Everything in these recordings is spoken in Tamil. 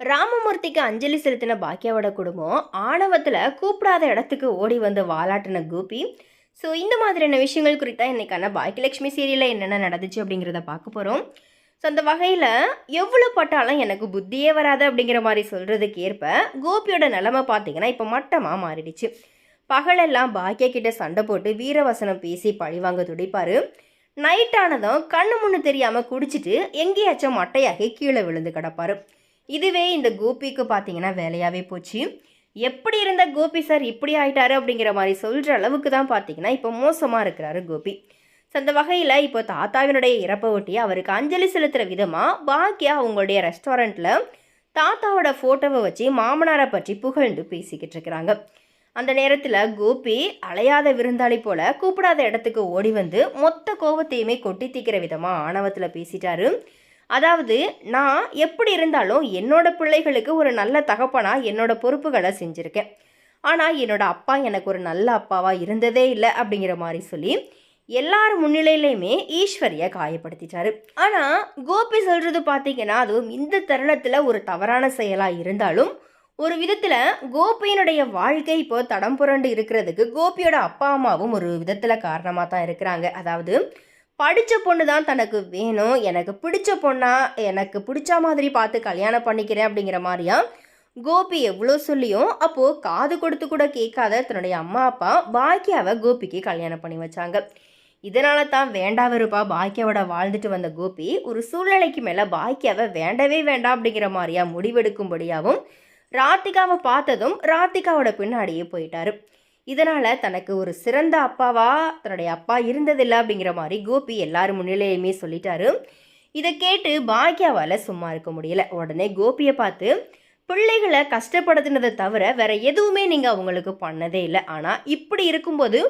ராமமூர்த்திக்கு அஞ்சலி செலுத்தின பாக்கியாவோட குடும்பம் ஆணவத்தில் கூப்பிடாத இடத்துக்கு ஓடி வந்து வாலாட்டின கோபி. ஸோ இந்த மாதிரியான விஷயங்கள் குறித்தா இன்னைக்கான பாக்கியலட்சுமி சீரியலில் என்னென்ன நடந்துச்சு அப்படிங்கிறத பார்க்க போகிறோம் ஸோ அந்த வகையில் எவ்வளோ பட்டாலும் எனக்கு புத்தியே வராது அப்படிங்கிற மாதிரி சொல்கிறதுக்கு ஏற்ப கோபியோட நிலமை பார்த்தீங்கன்னா இப்போ மட்டமாக மாறிடுச்சு. பகலெல்லாம் பாக்கியா கிட்ட சண்டை போட்டு வீரவசனம் பேசி பழிவாங்க துடிப்பார். நைட் ஆனதும் கண்ணு முன்னு தெரியாமல் குடிச்சிட்டு எங்கேயாச்சும் மட்டையாகி கீழே விழுந்து கிடப்பாரு. இதுவே இந்த கோபிக்கு பார்த்தீங்கன்னா வேலையாகவே போச்சு. எப்படி இருந்த கோபி சார் இப்படி ஆயிட்டாரு அப்படிங்கிற மாதிரி சொல்கிற அளவுக்கு தான் பார்த்தீங்கன்னா இப்போ மோசமாக இருக்கிறாரு கோபி. ஸோ அந்த வகையில் இப்போ தாத்தாவினுடைய இறப்பை ஒட்டி அவருக்கு அஞ்சலி செலுத்துகிற விதமாக பாக்கியா அவங்களுடைய ரெஸ்டாரண்ட்டில் தாத்தாவோட ஃபோட்டோவை வச்சு மாமனாரை பற்றி புகழ்ந்து பேசிக்கிட்டு இருக்கிறாங்க. அந்த நேரத்தில் கோபி அலையாத விருந்தாளி போல கூப்பிடாத இடத்துக்கு ஓடி வந்து மொத்த கோபத்தையுமே கொட்டி தீக்கிற விதமாக ஆணவத்தில் பேசிட்டாரு. அதாவது நான் எப்படி இருந்தாலும் என்னோட பிள்ளைகளுக்கு ஒரு நல்ல தகப்பனாக என்னோட பொறுப்புகளை செஞ்சுருக்கேன். ஆனால் என்னோட அப்பா எனக்கு ஒரு நல்ல அப்பாவாக இருந்ததே இல்லை அப்படிங்கிற மாதிரி சொல்லி எல்லார் முன்னிலையிலையுமே ஈஸ்வரியை காயப்படுத்திட்டாரு. ஆனால் கோபி சொல்கிறது பார்த்தீங்கன்னா அதுவும் இந்த தருணத்தில் ஒரு தவறான செயலாக இருந்தாலும் ஒரு விதத்தில் கோபியினுடைய வாழ்க்கை இப்போ தடம் புரண்டு இருக்கிறதுக்கு கோபியோட அப்பா அம்மாவும் ஒரு விதத்தில் காரணமாக தான் இருக்கிறாங்க. அதாவது படித்த பொண்ணு தான் தனக்கு வேணும். எனக்கு பிடிச்ச பொண்ணா எனக்கு பிடிச்ச மாதிரி பார்த்து கல்யாணம் பண்ணிக்கிறேன் அப்படிங்கிற மாதிரியா? கோபி எவ்வளோ சொல்லியும் அப்போது காது கொடுத்து கூட கேட்காத தன்னுடைய அம்மா அப்பா பாக்கியாவை கோபிக்கு கல்யாணம் பண்ணி வச்சாங்க. இதனால தான் வேண்டாவிருப்பா பாக்கியாவோட வாழ்ந்துட்டு வந்த கோபி ஒரு சூழ்நிலைக்கு மேலே பாக்கியாவை வேண்டவே வேண்டாம் அப்படிங்கிற மாதிரியா முடிவெடுக்கும்படியாகவும் ராத்திகாவை பார்த்ததும் ராத்திகாவோட பின்னாடியே போயிட்டாரு. இதனால் தனக்கு ஒரு சிறந்த அப்பாவா தன்னுடைய அப்பா இருந்ததில்லை அப்படிங்கிற மாதிரி கோபி எல்லாரும் முன்னிலையுமே சொல்லிட்டாரு. இதை கேட்டு பாக்யாவால் சும்மா இருக்க முடியல. உடனே கோபியை பார்த்து பிள்ளைகளை கஷ்டப்படுத்தினதை தவிர வேற எதுவுமே நீங்கள் அவங்களுக்கு பண்ணதே இல்லை. ஆனால் இப்படி இருக்கும்போது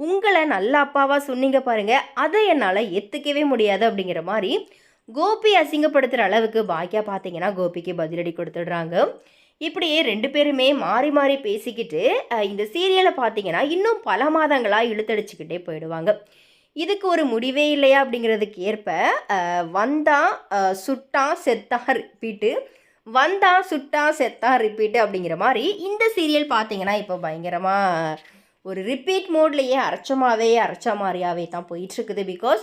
உங்களை நல்ல அப்பாவாக சொன்னீங்க பாருங்க. அதை என்னால் ஏற்றுக்கவே முடியாது. அப்படிங்கிற மாதிரி கோபி அசிங்கப்படுத்துகிற அளவுக்கு பாக்கியா பார்த்தீங்கன்னா கோபிக்கு பதிலடி கொடுத்துடுறாங்க. இப்படியே ரெண்டு பேருமே மாறி மாறி பேசிக்கிட்டு இந்த சீரியலை பார்த்தீங்கன்னா இன்னும் பல மாதங்களாக இழுத்தடிச்சுக்கிட்டே போயிடுவாங்க. இதுக்கு ஒரு முடிவே இல்லையா அப்படிங்கிறதுக்கு ஏற்ப வந்தான் சுட்டான் செத்தான் ரிப்பீட்டு வந்தான் சுட்டான் செத்தான் ரிப்பீட்டு அப்படிங்கிற மாதிரி இந்த சீரியல் பார்த்தீங்கன்னா இப்போ பயங்கரமாக ஒரு ரிப்பீட் மோட்லேயே அரைச்சமாகவே அரைச்ச மாதிரியாவே தான் போயிட்டுருக்குது. பிகாஸ்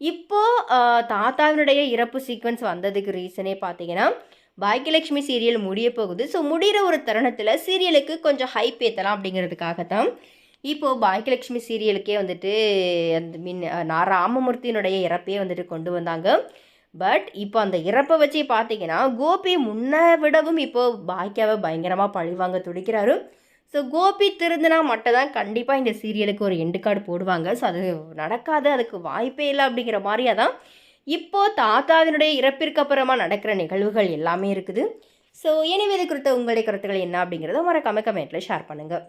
இப்போது தாத்தாவினுடைய இறப்பு சீக்வன்ஸ் வந்ததுக்கு ரீசனே பார்த்தீங்கன்னா பாக்கியலட்சுமி சீரியல் முடிய போகுது. ஸோ முடிகிற ஒரு தருணத்தில் சீரியலுக்கு கொஞ்சம் ஹைப் ஏற்றலாம் அப்படிங்கிறதுக்காக தான் இப்போது பாக்கியலட்சுமி சீரியலுக்கே வந்துட்டு அந்த மீன் நான் ராமமூர்த்தியினுடைய இறப்பையே வந்துட்டு கொண்டு வந்தாங்க. பட் இப்போ அந்த இறப்பை வச்சு பார்த்தீங்கன்னா கோபி முன்ன விடவும் இப்போ பாக்கியாவை பயங்கரமாக பழிவாங்க துடிக்கிறாரு. ஸோ கோபி திருந்தினா மட்டும் தான் கண்டிப்பாக இந்த சீரியலுக்கு ஒரு எண்டு கார்டு போடுவாங்க. ஸோ அது நடக்காது அதுக்கு வாய்ப்பே இல்லை அப்படிங்கிற மாதிரியா தான் இப்போ தாத்தாவினுடைய இறப்பிற்கு அப்புறமா நடக்கிற நிகழ்வுகள் எல்லாமே இருக்குது. ஸோ எனவே இது குறித்த உங்களுடைய கருத்துக்கள் என்ன அப்படிங்கிறத மறக்காம கமெண்ட்டில் ஷேர் பண்ணுங்கள்